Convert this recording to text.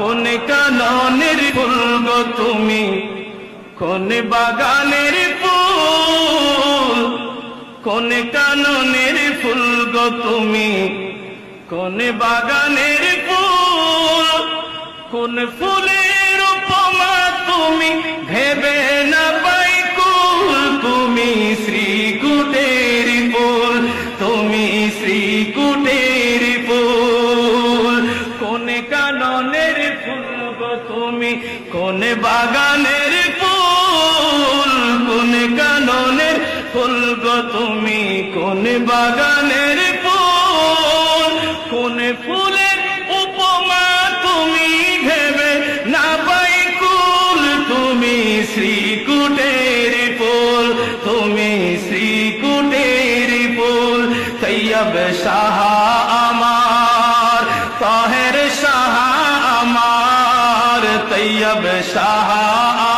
কোন কাননের ফুল গো তুমি? কোন বাগানের ফুল? কোন কাননের ফুল গো তুমি? কোন বাগানের ফুল? কোন ফুলের উপমা তুমি? ভেবে না পাই কুল তুমি শ্রীকুটের ফুল। তুমি শ্রীকুটের ফুল কোন কাননের ফুল তুমি? কোন বাগানের ফুল, কোন কাননের তুমি? কোন বাগানের ফুল, কোন ফুলের উপমা তুমি ভেবে না পাই কুল? তুমি শ্রীকুটের ফুল, তুমি শ্রীকুটের ফুল। তৈয়ব শাহ আমার মুসাইয়ব সাহা